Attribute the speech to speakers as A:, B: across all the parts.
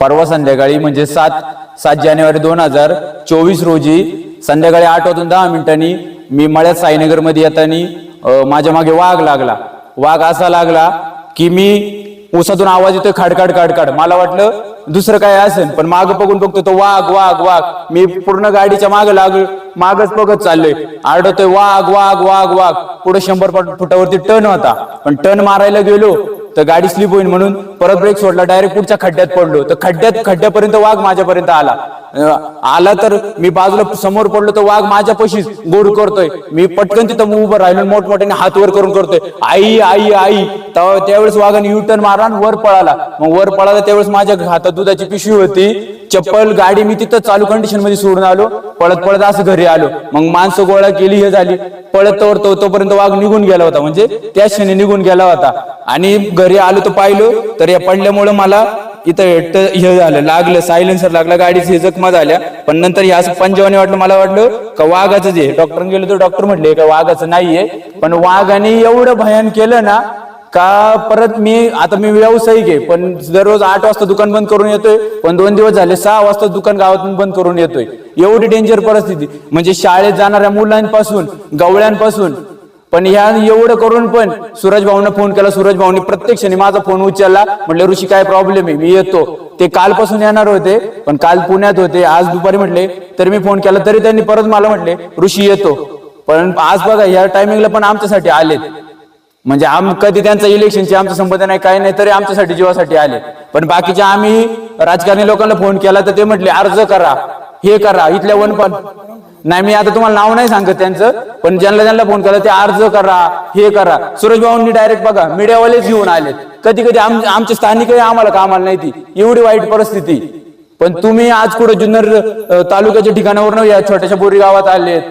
A: परवा संध्याकाळी म्हणजे सात सात जानेवारी दोन हजार चोवीस रोजी संध्याकाळी आठ वाजून दहा मिनिटांनी मी मळ्यात साईनगरमध्ये येताना माझ्या मागे वाघ लागला. वाघ असा लागला की मी उसातून आवाज येतोय खाडखाड खाडखाड मला वाटलं दुसरं काय असेल पण माग बघून बघतो तो वाघ वाघ वाघ. मी पूर्ण गाडीच्या माग लाग मागच बघत चाललोय. आडवतोय वाघ वाघ वाघ वाघ. पुढे शंभर फुटावरती टन होता. पण टन मारायला गेलो तर गाडी स्लिप होईल म्हणून परत ब्रेक सोडला डायरेक्ट पुढच्या खड्ड्यात पडलो. तर खड्ड्यात खड्ड्यापर्यंत वाघ माझ्यापर्यंत आला. आला तर मी बाजूला समोर पडलो तर वाघ माझ्या पशीच गोड करतोय. मी पटकन तिथं उभं राहिलो मोठमोठ्याने हात वर करून करतोय. आई आई आई. त्यावेळेस वाघाने युटर्न मारला वर पळाला. मग वर पळाला त्यावेळेस माझ्या हातात दुधाची पिशवी होती. चप्पल गाडी मी तिथं चालू कंडिशनमध्ये सोडून आलो. पळत पळत असं घरी आलो. मग माणसं गोळा केली हे झाली. पळत तो तोपर्यंत वाघ निघून गेला होता. म्हणजे त्या क्षणी निघून गेला होता. आणि घरी आलो तर पाहिलो तर या पडल्यामुळे मला इथं हे झालं. लागलं सायलेन्सर लागला. गाडीची जखमा झाल्या. पण नंतर हे असं पंजवाने वाटलं मला वाटलं का वाघाचं जे डॉक्टर गेलो तर डॉक्टर म्हटले का वाघाचं नाहीये. पण वाघाने एवढं भयान केलं ना का परत मी आता मी व्यावसायिक आहे पण दररोज आठ वाजता दुकान बंद करून येतोय पण दोन दिवस झाले सहा वाजता दुकान गावातून बंद करून येतोय. एवढी डेंजर परिस्थिती. म्हणजे शाळेत जाणाऱ्या मुलांपासून गवळ्यांपासून पण ह्या एवढं करून पण सूरज भाऊनं फोन केला सूरज भाऊनी प्रत्यक्षाने माझा फोन उचलला म्हटलं ऋषी काय प्रॉब्लेम आहे? मी येतो. ते कालपासून येणार होते पण काल पुण्यात होते आज दुपारी म्हटले तरी मी फोन केला तरी त्यांनी परत मला म्हटले ऋषी येतो. पण आज बघा ह्या टायमिंगला पण आमच्यासाठी आलेत. म्हणजे आम कधी त्यांचं इलेक्शनची आमचा संबंध नाही काही नाही तरी आमच्यासाठी जीवासाठी आले. पण बाकीच्या आम्ही राजकारणी लोकांना फोन केला तर ते म्हटले अर्ज करा हे करा इथल्या वन पण. नाही मी आता तुम्हाला नाव नाही सांगत त्यांचं पण ज्यांना ज्यांना फोन केला ते अर्ज करा हे करा. सूरज भाऊंनी डायरेक्ट बघा मीडियावालेच घेऊन आलेत. कधी कधी आमचे स्थानिकही आम्हाला कामाला नाही ती. एवढी वाईट परिस्थिती. पण तुम्ही आज कुठं जुन्नर तालुक्याच्या ठिकाणावर या छोट्याशा बोरी गावात आलेत.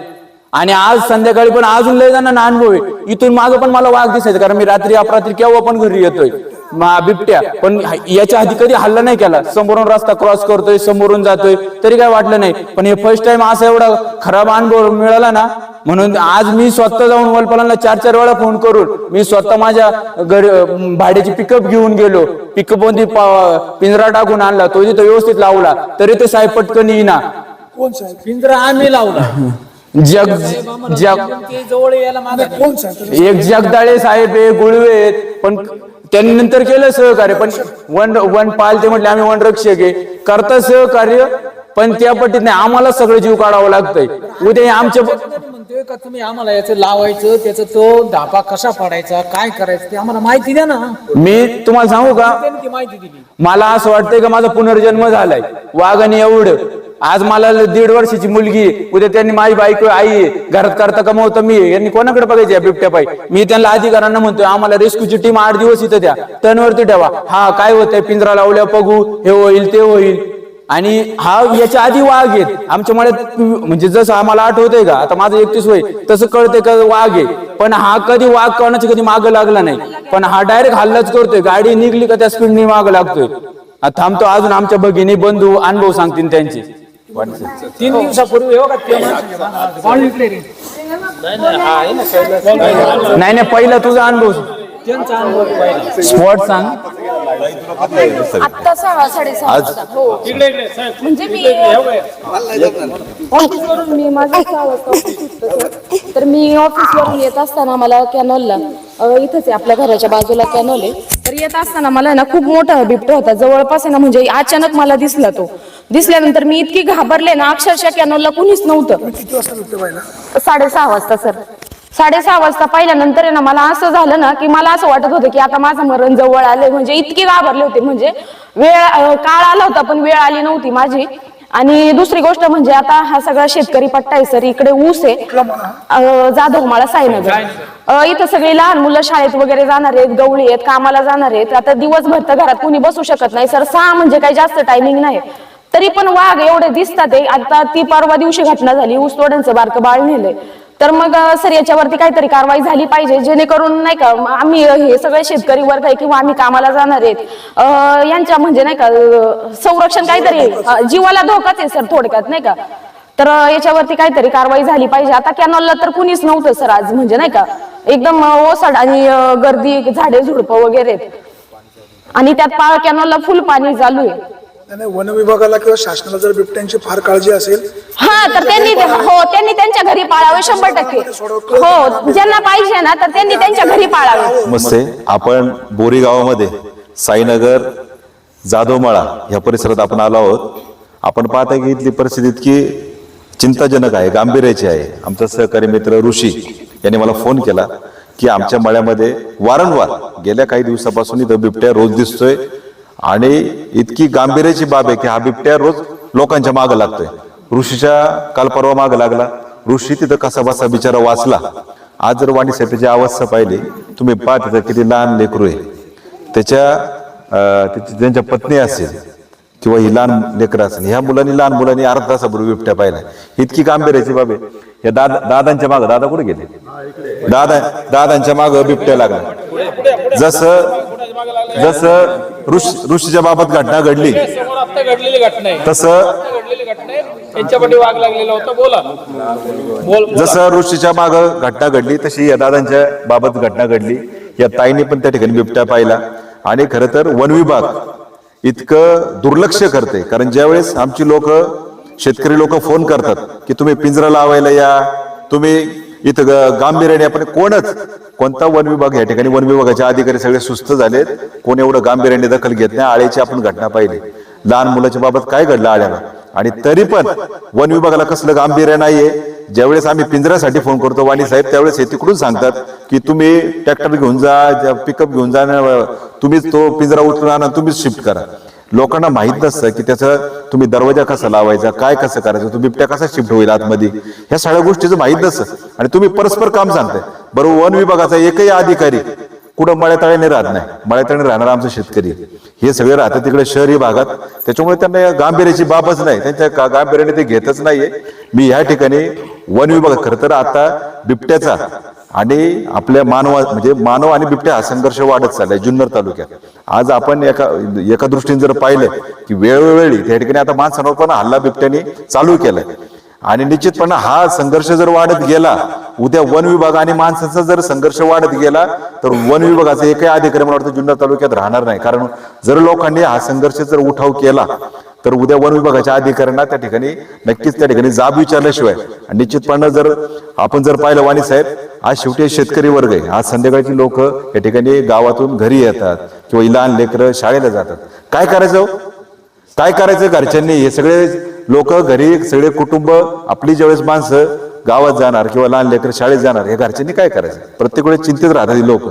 A: आणि आज संध्याकाळी पण अजून लय जणांना अनुभव आहे. इथून मागं पण मला वाघ दिसायचं कारण मी रात्री अपरात्री केव्हा पण घरी येतोय. मा- बिबट्या. पण याच्या आधी कधी हल्ला नाही केला. समोरून रस्ता क्रॉस करतोय समोरून जातोय. तरी काय वाटलं नाही. पण हे फर्स्ट टाइम असा एवढा खराब अनुभव मिळाला ना म्हणून आज मी स्वतः जाऊन वलपलांना चार चार वेळा फोन करून मी स्वतः माझ्या भाड्याची पिकअप घेऊन गेलो. पिकअपमध्ये पिंजरा टाकून आणला. तो तिथं व्यवस्थित लावला तरी ते साहेब पटकन येईना.
B: कोण साहेब?
C: पिंजरा आम्ही लावला.
A: जग जग एक जगदाळे साहेब आहे गुळवे आहेत पण त्यांनी नंतर केलं सहकार्य. पण वन वन पाल ते म्हटले आम्ही वन रक्षक आहे. करता सहकार्य पण त्या पट्टीत नाही. आम्हाला सगळं जीव काढावं लागतंय. उद्या हे आमच्या
C: म्हणतोय का तुम्ही आम्हाला याचं लावायचं त्याचं तो धापा कसा पाडायचा काय करायचं ते आम्हाला माहिती द्या ना.
A: मी तुम्हाला सांगू का?
C: माहिती दिली.
A: मला असं वाटतंय का माझा पुनर्जन्म झालाय. वाघाने एवढं आज मला दीड वर्षाची मुलगी उद्या त्यांनी माझी बायको आई घरात करता कमवतं मी. यांनी कोणाकडे बघायचे या बिबट्या पाई मी त्यांना अधिकाऱ्यांना म्हणतोय आम्हाला रेस्क्यूची टीम आठ दिवस इथं द्या. तनवरती ठेवा. हा काय होतंय? पिंजरा लावल्या बघू. हे होईल ते होईल. आणि हा याच्या आधी वाघ आहेत आमच्या मळ्यात म्हणजे जसं आम्हाला आठवतंय का आता माझं एकतीस वय तसं कळतंय का वाघ आहे. पण हा कधी वाघ करण्याची कधी मागं लागला नाही. पण हा डायरेक्ट हल्लाच करतोय. गाडी निघली का त्या स्पीडने मागं लागतोय. थांबतो अजून आमच्या भगिनी बंधू अनुभव सांगतील त्यांचे.
C: तीन दिवसापूर्वी हो का ते माणसं- पाणी इकडे रे.
A: नाही नाही पहिला तुझा अनुभव
C: त्यांचा अनुभव पाहिला.
A: स्पॉट सांग.
D: आत्ता सहा साडेसहा वाजता. हो.
C: इकडे इकडे साहेब.
D: म्हणजे मी
C: हो का?
D: ऑफिसवरून मी माझं सहा वाजता ऑफिस सुटतं तर मी ऑफिसवरून येत असताना मला कॅनॉलला अ, इथंच आहे आपल्या घराच्या बाजूला कॅनॉल आहे. तर येत असताना मला ना खूप मोठा बिबटा होता. जवळपास आहे ना म्हणजे अचानक मला दिसला तो. दिसल्यानंतर मी इतकी घाबरले ना अक्षरशः कॅनॉलला कुणीच नव्हतं.
B: किती वाजता बिबट्या पाहिला
D: साडेसहा वाजता सर साडेसहा वाजता पाहिल्यानंतर आहे ना मला असं झालं ना की मला असं वाटत होतं की आता माझं मरण जवळ आलंय. म्हणजे इतके घाबरले होते. म्हणजे वेळ अं, काळ आला होता पण वेळ आली नव्हती माझी. आणि दुसरी गोष्ट म्हणजे आता हा सगळा शेतकरी पट्टा आहे सर इकडे ऊस आहे. अं, जाधवमाळा साईनगर. अं, इथं सगळी लहान मुलं शाळेत वगैरे जाणार आहेत गवळी आहेत कामाला जाणार आहेत. आता दिवसभर तर घरात कोणी बसू शकत नाही सर सहा म्हणजे काही जास्त टायमिंग नाही. तरी पण वाघ एवढे दिसतात आता ती परवा दिवशी घटना झाली ऊसतोड्यांचं बारकं बाळ नेलंय. तर मग सर याच्यावरती काहीतरी कारवाई झाली पाहिजे जेणेकरून नाही का आम्ही हे सगळे शेतकरी वर्ग आहे किंवा आम्ही कामाला जाणार आहेत. यांच्या म्हणजे नाही का संरक्षण काहीतरी जीवाला धोकाच आहे सर थोडक्यात नाही का? तर याच्यावरती काहीतरी कारवाई झाली पाहिजे. आता कॅनॉलला तर कुणीच नव्हतं सर आज म्हणजे नाही का एकदम ओसाड आणि गर्दी झाडे झुडपं वगैरे आहेत. आणि त्यात पा कॅनॉलला फुल पाणी चालू आहे.
B: नाही, वन विभागाला किंवा शासनाला जर बिबट्यांची फार काळजी असेल
D: हा तर त्यांनी हो त्यांनी त्यांच्या घरी पाळावे शंभर टक्के. हो ज्यांना पाहिजे ना तर त्यांनी त्यांच्या घरी पाळावे.
E: नमस्ते आपण बोरी गावामध्ये साईनगर जाधवमाळा या परिसरात आपण आलो आहोत. आपण पाहता की इथली परिस्थिती इतकी चिंताजनक आहे गांभीर्याची आहे. आमचा सहकारी मित्र ऋषी यांनी मला फोन केला की आमच्या मळ्यामध्ये वारंवार गेल्या काही दिवसापासून इथं बिबट्या रोज दिसतोय. आणि इतकी गांभीर्याची बाब आहे की हा बिबट्या रोज लोकांच्या मागं लागतोय. ऋषीच्या काल परवा मागं लागला. ऋषी तिथं कसा बसा बिचारा वाचला. आज जर वाणी साहेबांची अवस्था पाहिली तुम्ही पहा तिथं किती लहान लेकरू आहे. त्याच्या त्याची त्यांच्या पत्नी असेल किंवा ही लहान लेकरं असेल ह्या मुलांनी लहान मुलांनी अर्धा तासापूर्वी बिबट्या पाहिला. इतकी गांभीर्याची बाब आहे. या दादा दादांच्या मागं दादा कुठे गेले? दादा दादांच्या मागं बिबट्या लागला. जसं जसं ऋष ऋषीच्या बाबत घटना घडली
C: समोर आता घडलेली घटना आहे.
E: तसं
C: घडलेली घटना आहे. त्यांच्यापाठी वाघ लागलेला होता. बोला. बोल
E: जसं ऋषीच्या माग घटना घडली तशी या दादांच्या बाबत घटना घडली. या ताईने पण त्या ठिकाणी बिबट्या पाहिला. आणि खरं तर वन विभाग इतकं दुर्लक्ष करते. कारण ज्यावेळेस आमची लोक शेतकरी लोक फोन करतात की तुम्ही पिंजरा लावायला या तुम्ही इथं गांभीर्याने आपण कोणच कोणता वन विभाग या ठिकाणी वन विभागाचे अधिकारी सगळे सुस्त झालेत. कोण एवढं गांभीर्याने दखल घेत नाही आळेची आपण घटना पाहिली. लहान मुलाच्या बाबत काय घडलं आळ्याला? आणि तरी पण वन विभागाला कसलं गांभीर्य नाहीये. ज्यावेळेस आम्ही पिंजऱ्यासाठी फोन करतो वाणी साहेब त्यावेळेस हे तिकडून सांगतात की तुम्ही ट्रॅक्टर घेऊन जा पिकअप घेऊन जा तुम्हीच तो पिंजरा उचलून आणा तुम्हीच शिफ्ट करा. लोकांना माहीत नसतं की त्याचं तुम्ही दरवाजा कसा लावायचा काय कसं करायचं तो बिबट्या कसा शिफ्ट होईल आतमध्ये? ह्या सगळ्या गोष्टीचं माहीत नसतं. आणि तुम्ही परस्पर काम सांगताय. बरोबर वन विभागाचा एकही अधिकारी कुठं मळ्यातळ्याने राहत नाही. मळ्यातळ्याने राहणार आमचा शेतकरी. हे सगळे राहतात तिकडे शहरी भागात. त्याच्यामुळे त्यांना या गांभीर्याची बाबच नाही. त्यांच्या गांभीर्याने ते घेतच नाहीये. मी या ठिकाणी वन विभाग खरं तर आता बिबट्याचा आणि आपल्या मानवा म्हणजे मानव आणि बिबट्या हा संघर्ष वाढत चाललाय जुन्नर तालुक्यात. आज आपण एका एका दृष्टीने जर पाहिलं की वेळोवेळी त्या ठिकाणी आता माणसांवर पण हल्ला बिबट्याने चालू केलाय. आणि निश्चितपणे हा संघर्ष जर वाढत गेला उद्या वन विभाग आणि माणसाचा जर संघर्ष वाढत गेला तर वन विभागाचा एकही अधिकारी मला वाटतं जुन्नर तालुक्यात राहणार नाही. कारण जर लोकांनी हा संघर्ष जर उठाव केला तर उद्या वन विभागाच्या अधिकाऱ्यांना त्या ठिकाणी नक्कीच त्या ठिकाणी जाब विचारल्याशिवाय आणि निश्चितपणे जर आपण जर पाहिलं वाणी साहेब आज शेवटी शेतकरी वर्ग आहे. आज संध्याकाळची लोक या ठिकाणी गावातून घरी येतात किंवा लहान लेकरं शाळेला जातात. काय करायचं हो? काय करायचं घरच्यांनी? हे सगळे लोक घरी सगळे कुटुंब आपली ज्यावेळेस माणसं गावात जाणार किंवा लहान लेकर शाळेत जाणार हे घरच्यांनी काय करायचं? प्रत्येक वेळेस चिंतित राहतात लोक.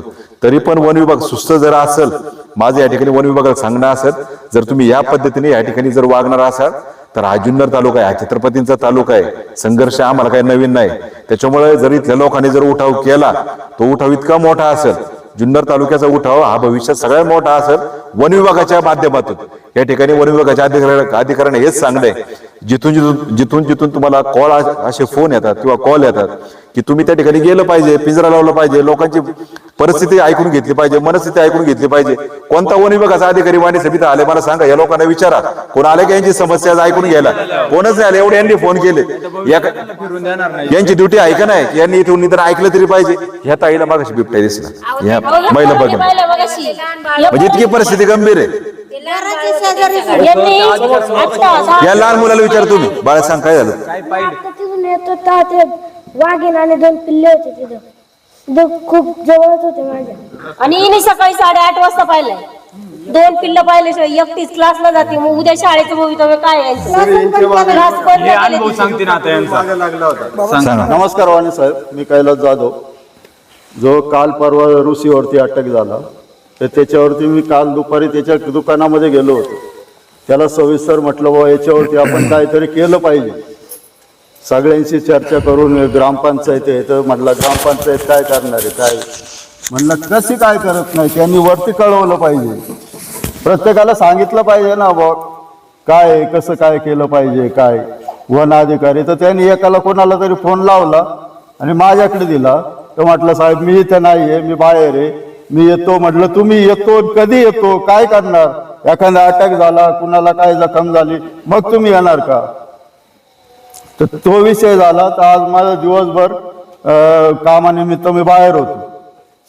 E: तरी पण वन विभाग सुस्त जर असेल माझं या ठिकाणी वन विभागाला सांगणं असेल जर तुम्ही या पद्धतीने या ठिकाणी जर वागणार असाल तर हा जुन्नर तालुका आहे हा छत्रपतींचा तालुका आहे. संघर्ष आम्हाला काही नवीन नाही. त्याच्यामुळे जर इथल्या लोकांनी जर उठाव केला तो उठाव इतका मोठा असेल जुन्नर तालुक्याचा उठाव हा भविष्यात सगळ्यात मोठा असेल वन विभागाच्या माध्यमातून. या ठिकाणी वन विभागाच्या अधिकाऱ्या अधिकाऱ्याने हेच सांगलंय जिथून जिथून जिथून जिथून तुम्हाला कॉल असे फोन येतात किंवा कॉल येतात की तुम्ही त्या ठिकाणी गेलं पाहिजे पिंजरा लावलं पाहिजे लोकांची परिस्थिती ऐकून घेतली पाहिजे मनस्थिती ऐकून घेतली पाहिजे. कोणता वन विभागाचा अधिकारी वाणी समिती आले मला सांगा या लोकांना विचारा. कोण आले की यांची समस्या आज ऐकून घ्यायला? कोणच नाही आले एवढे यांनी फोन केले. या- यांची ड्युटी आहे का नाही? यांनी इथून निदान ऐकलं तरी पाहिजे. ह्या ताईला मागाशी बिबट्या दिसला. ह्या महिला बघ. म्हणजे इतकी परिस्थिती गंभीर आहे. या लहान मुलाला विचार तुम्ही. बाळा सांग काय झालं?
F: वाघीण आणि दोन पिल्ले होते तिथं. खूप जवळच होते माझ्या
G: आणि हिने सकाळी साडेआठ वाजता पाहिलंय. दोन पिल्ल पाहिल्याशिवाय एकटीच क्लासला जाते. मग उद्या शाळेचं भवितव्य काय यायचं क्लास बंद केले तिचे.
E: सांगा.
H: नमस्कार वाणी साहेब. मी कैलास जाधव. जो काल परवा ऋषीवरती अटक झाला तर त्याच्यावरती मी काल दुपारी त्याच्या दुकानामध्ये गेलो होतो. त्याला सविस्तर म्हटलं बाबा याच्यावरती आपण काहीतरी केलं पाहिजे. सगळ्यांशी चर्चा करून ग्रामपंचायत येतं म्हटलं ग्रामपंचायत काय करणार आहे काय? म्हणलं कशी काय करत नाही? त्यांनी वरती कळवलं पाहिजे. प्रत्येकाला सांगितलं पाहिजे ना बॉ काय कसं काय केलं पाहिजे काय? वन अधिकारी तर त्यांनी एकाला कोणाला तरी फोन लावला आणि माझ्याकडे दिला. तर म्हटलं साहेब मी इथे नाही आहे मी बाहेर आहे. मी येतो. म्हटलं तुम्ही येतो कधी येतो? काय करणार? एखादा अटॅक झाला कुणाला काय जखम झाली? मग तुम्ही येणार का? तर तो विषय झाला. तर आज माझा दिवसभर कामानिमित्त मी बाहेर होतो.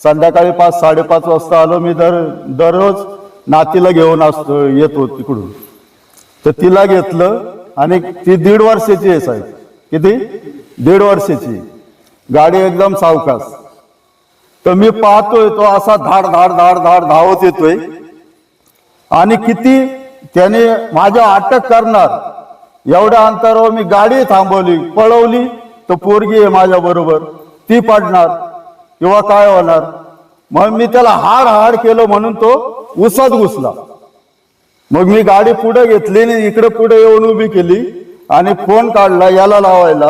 H: संध्याकाळी पाच साडेपाच वाजता आलो. मी दर दररोज नातीला घेऊन असतो येतो तिकडून. तर तिला घेतलं आणि ती दीड वर्षाची आहे साहेब. किती? दीड वर्षाची. गाडी एकदम सावकाश. तर मी पाहतोय तो असा धाड धाड धाड धाड धावत येतोय. आणि किती त्याने माझ्या अटक करणार. एवढ्या अंतरावर मी गाडी थांबवली पळवली तर पोरगी आहे माझ्या बरोबर. ती पडणार किंवा काय होणार? मग मी त्याला हाड हाड केलं म्हणून तो उसात घुसला. मग मी गाडी पुढे घेतली आणि इकडे पुढे येऊन उभी केली आणि फोन काढला याला लावायला.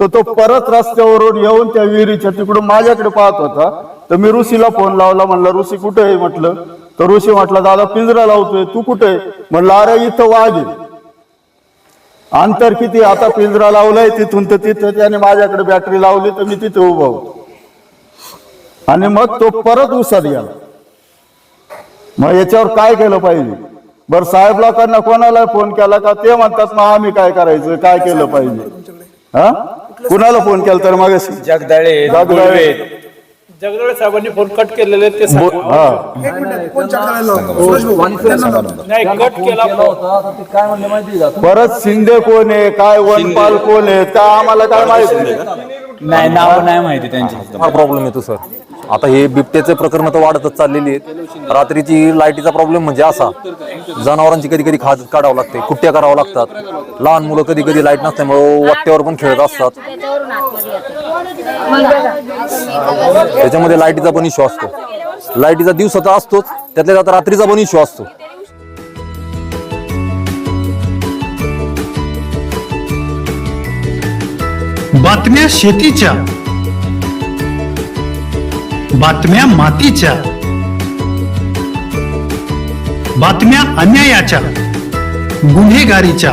H: तर तो परत रस्त्यावरून येऊन त्या विहिरीच्या तिकडून माझ्याकडे पाहत होता. तर मी ऋषीला फोन लावला म्हणलं ऋषी कुठे आहे? म्हटलं. तर ऋषी म्हटलं दादा पिंजरा लावतोय तू कुठे आहे? म्हणलं अरे इथं वाघ आहे. अंतर किती आता पिंजरा लावलाय तिथून तर तिथे त्याने माझ्याकडे बॅटरी लावली तर मी तिथे उभा होतो. आणि मग तो परत उसत गेला. मग याच्यावर काय केलं पाहिजे? बर साहेब लोकांना कोणाला फोन केला का? ते म्हणतात मग आम्ही काय करायचं? काय केलं पाहिजे? हा? कुणाला फोन केला तर मग
A: जगदाळे
H: जगदाळे.
C: जगदळे साहेबांनी फोन कट केलेले ते
H: हा
B: एक मिनिट कोण चक्रायला.
C: नाही कट केला काय म्हणले माहिती का
H: परत शिंदे कोण आहे काय वनपाल कोण आहे काय आम्हाला काय माहीत नाही
A: नाही नाव नाही माहिती त्यांची
I: प्रॉब्लेम येतो सर आता हे बिबट्याचे प्रकरण तर वाढतच चाललेली आहेत रात्रीची लाईटीचा प्रॉब्लेम म्हणजे असा जनावरांची कधी कधी खाज काढावं लागते कुट्ट्या करावं लागतात लहान मुलं कधी कधी लाइट नसल्यामुळे वाट्यावर पण खेळत असतात त्याच्यामध्ये लाईटीचा पण इश्यू असतो. लाईटीचा दिवसाचा असतोच त्यातल्या त्यात रात्रीचा पण इश्यू असतो.
J: बातम्या शेतीच्या बातम्या मातीच्या बातम्या अन्यायाच्या गुन्हेगारीच्या.